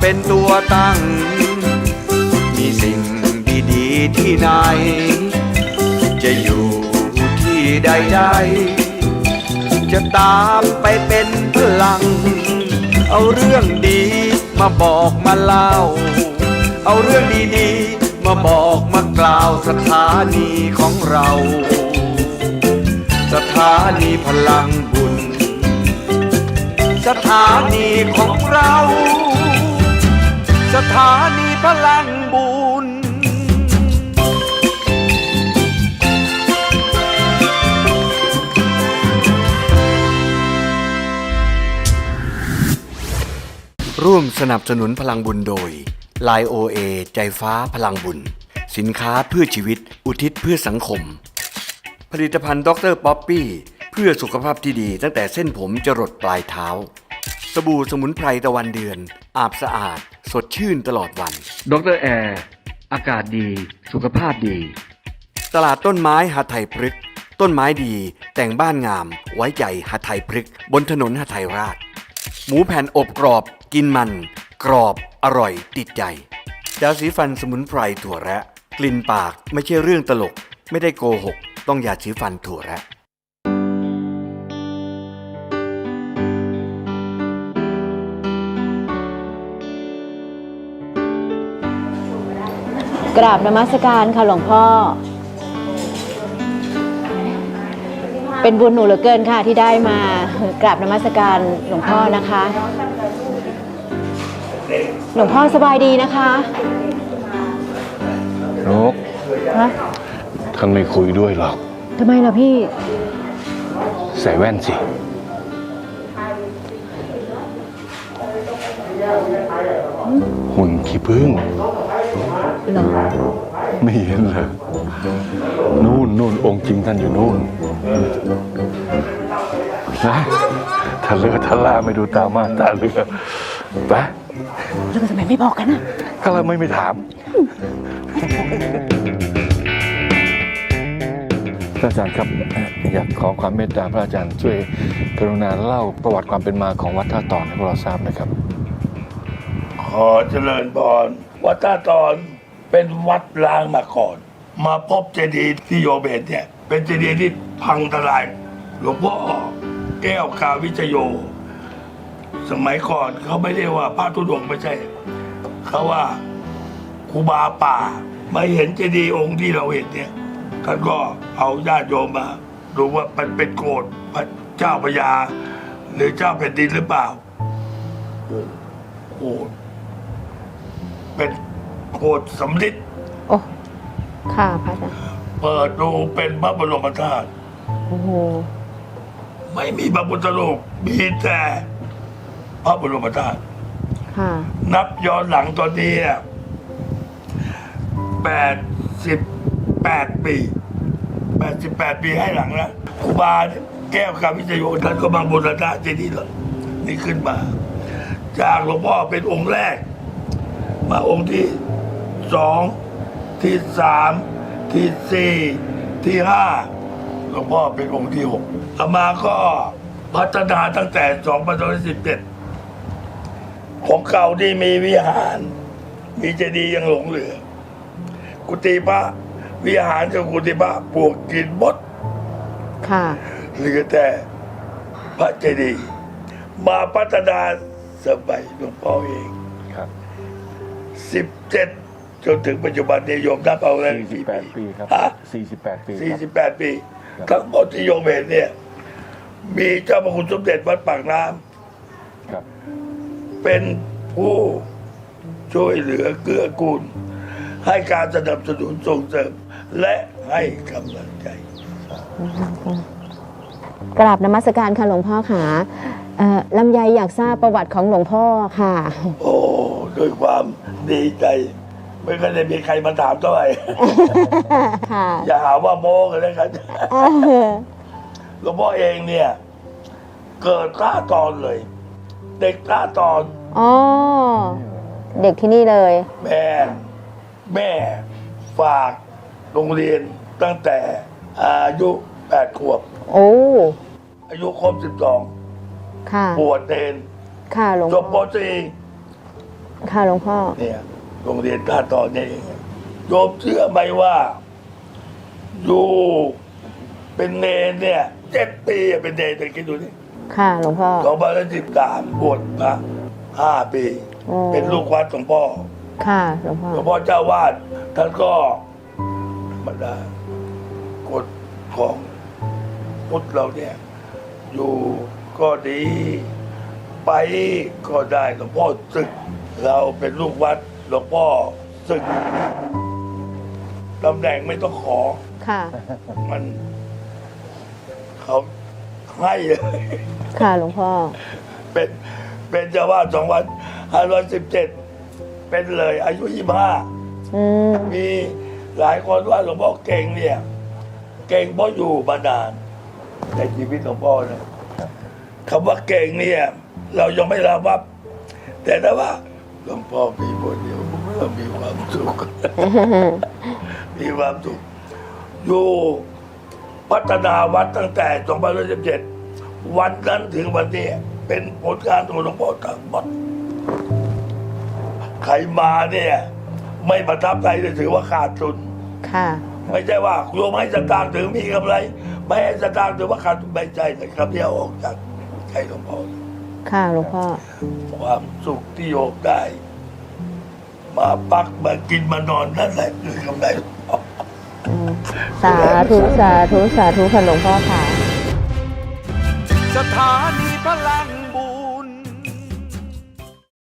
เป็นตัวตั้ง มีสิ่งดีๆที่ไหน จะอยู่ที่ใดๆ จะตามไปเป็นพลัง เอาเรื่องดีมาบอกมาเล่า เอาเรื่องดีๆ มาบอกมากล่าวสถานีของเรา สถานีพลังบุญ สถานีของเรา สถานีพลังบุญ ร่วมสนับสนุนพลังบุญโดย l ล n OA ใจฟ้าพลังบุญ สินค้าเพื่อชีวิต อุทิศเพื่อสังคม ผลิตภัณฑ์ด็อกเตอร์ป๊อปปี้เพื่อสุขภาพที่ดีตั้งแต่เส้นผมจรดปลายเท้า สบู่สมุนไพรตะวันเดือน อาบสะอาด สดชื่นตลอดวัน ดรแอร์ อากาศดี สุขภาพดี ตลาดต้นไม้หาไทยพฤกษ์ต้นไม้ดี แต่งบ้านงาม ไว้ใจหาไทยพฤกษ์บนถนนหาไทยราช หมูแผ่นอบกรอบกินมัน กรอบอร่อยติดใจยาสีฟันสมุนไพรถั่วแระ กลิ่นปากไม่ใช่เรื่องตลก ไม่ได้โกหก ต้องยาสีฟันถั่วแระ กราบนมัสการค่ะหลวงพ่อ เป็นบุญหนูเหลือเกินค่ะที่ได้มากราบนมัสการหลวงพ่อนะคะ หลวงพ่อสบายดีนะคะนกฮะท่านไม่คุยด้วยหรอกทำไมล่ะพี่ ใส่แว่นสิ หุ่นขี้ผึ้งเหรอ ไม่เห็นเลยนู่นนู่นองค์จริงท่านอยู่นู่นนะถ้าเลือทะลาไม่ดูตามาตาเรือไปแล้วทำไมไม่บอกกันนะก็เราไม่ไม่ถามพระอาจารย์ครับอยากขอความเมตตาพระอาจารย์ช่วยกรุณาเล่าประวัติความเป็นมาของวัดท่าตอนให้พวกเราทราบหนะครับ ขอเจริญพรวัดท่าตอน เป็นวัดล้างมาก่อน มาพบเจดีย์ที่โยเบตเนี่ย เป็นเจดีย์ที่พังทลาย หลวงพ่อแก้วกาวิจโย สมัยก่อนเขาไม่เรียกว่าพระธุดงค์ไม่ใช่ เขาว่าครูบาป่ามาเห็นเจดีย์องค์ที่เราเห็นเนี่ยท่านก็เอาญาติโยมมาดูว่ามันเป็นโกรธพระเจ้าพญาหรือเจ้าแผ่นดินหรือเปล่าโอ้โหเป็น โกดสำลิดโอ้ค่ะพระอาจารย์เปิดดูเป็นพระบรมธาตุโอ้โหไม่มีพระพุทธรูปมีแต่พระบรมธาตุค่ะนับย้อนหลังตอนนี้แปดสิบแปดปีแปดสิบแปดปีให้หลังนะครูบาแก้วกาวิจโยท่านก็มาบูรณะเจดีย์เลยนี่ขึ้นมา จากหลวงพ่อเป็นองค์แรก มาองค์ที่สองที่สามที่สี่ที่ห้าหลวงพ่อเป็นองค์ที่หกต่อมาก็พัฒนาตั้งแต่สองพันสิบเจ็ดของเก่าที่มีวิหาร มีเจดีย์ยังหลงเหลือ กุฏิพระวิหารกับกุฏิพระปลวกกินหมดค่ะเหลือแต่พระเจดีย์มาพัฒนาสมัยหลวงพ่อเองครับ สิบเจ็ดจนถึงปัจจุบันเนี่ยโยมนับเอาแล้วกี่48 ปีครับฮะ48 ปีสี่คสิรับบแปดปี ครับ ทั้งหมดที่โยมเห็นเนี่ย มีเจ้าพระคุณสมเด็จวัดปากน้ครับำเป็นผู้ช่วยเหลือเกื้อกูล ให้การสนับสนุนส่งเสริม และให้กำลังใจ กราบนมัสการค่ะหลวงพ่อค่ะเอ่อลำไยอยากทราบประวัติของหลวงพ่อค่ะ โอ้ด้วยความ ดีใจ ไม่เคยได้มีใครมาถามเท่าไหร่ค่ะอย่าหาว่าโม้กันแล้วกันเออหลวงพ่อเองเนี่ย เกิดท่าตอนเลย เด็กท่าตอนอ๋อเด็กที่นี่เลย แม่แม่ฝากโรงเรียนตั้งแต่อายุแปดขวบ โอ้ อายุครบสิบสองค่ะบวชเนนค่ะหลวงจบปพ่อตรี ค่ะหลวงพ่อ เนี่ยโรงเรียนท่าตอนนี่เองโยมเชื่อไหมว่า อยู่เป็นเนรเนี่ยเจ็ดปีอะเป็นเนรแต่คิดดูนี่ค่ะหลวงพ่อ สองพันสิบสามบวชมาห้าปี โอ้ เป็นลูกวัดของพ่อค่ะหลวงพ่อ หลวงพ่อเจ้าวาดท่านก็ธรรมดากฎของพุทธเราเนี่ย อยู่ก็ดี ไปก็ได้หลวงพ่อศึก เราเป็นลูกวัดหลวงพ่อศึกตำแหน่งไม่ต้องขอ ค่ะ มันเขาให้เลย ค่ะหลวงพ่อ เป็นเป็นเจ้าวาดสองวันห้าร้อยสิบเจ็ดเป็นเลยอายุยี่ห้าอืมมีหลายคนว่าหลวงพ่อเก่งเนี่ย เก่งเพราะอยู่มานานในชีวิตหลวงพ่อนะคำว่าเก่งเนี่ย เรายังไม่รับว่าแต่ถ้าว่าหลวงพ่อมีบทเดียวผมก็มีความสุข มีความสุขอยู่พัฒนาวัดตั้งแต่2517วันนั้นถึงวันนี้ เป็นผลงานของหลวงพ่อทั้งหมดใครมาเนี่ย ไม่ประทับใจจะถือว่าขาดทุนค่ะ ไม่ใช่ว่าโยมให้สตางค์ถือมีกำไร ไม่ให้สตางค์ถือว่าขาดทุนไม่ใจแต่คำนี้เอาออกจากใจหลวงพ่อ ค่ะหลวงพ่อ ความสุขที่โยมได้ มาปักมากินมานอนนั่นแหละคือกำไรหลวงพ่ออืมสาธุสาธุสาธุค่ะหลวงพ่อค่ะ สถานีพลัง